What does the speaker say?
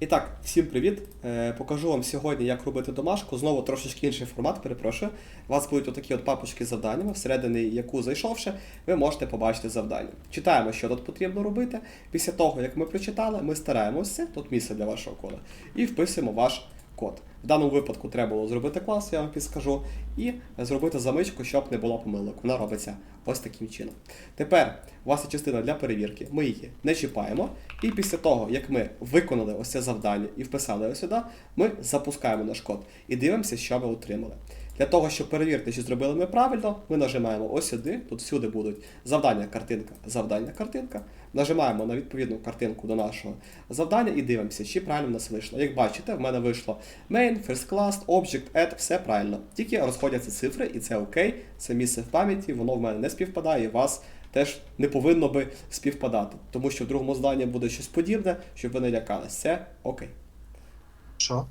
І так, всім привіт. Е, покажу вам сьогодні, як робити домашку. Знову трошечки інший формат, перепрошую. У вас будуть отакі от папочки з завданнями, всередині яку зайшовши, ви можете побачити завдання. Читаємо, що тут потрібно робити. Після того, як ми прочитали, ми стараємося, тут місце для вашого кода, і вписуємо ваш код. В даному випадку треба було зробити клас, я вам підскажу, і зробити замичку, щоб не було помилок. Вона робиться ось таким чином. Тепер у вас є частина для перевірки, ми її не чіпаємо. І після того, як ми виконали ось це завдання і вписали ось сюди, ми запускаємо наш код і дивимося, що ми отримали. Для того, щоб перевірити, чи зробили ми правильно, ми нажимаємо ось сюди, тут всюди будуть завдання, картинка, завдання, картинка. Нажимаємо на відповідну картинку до нашого завдання і дивимося, чи правильно в нас вийшло. Як бачите, в мене вийшло main, first class, object, add, все правильно. Тільки розходяться цифри, і це окей, це місце в пам'яті, воно в мене не співпадає, і вас теж не повинно би співпадати. Тому що в другому зданні буде щось подібне, щоб ви не лякались. Це окей. Що?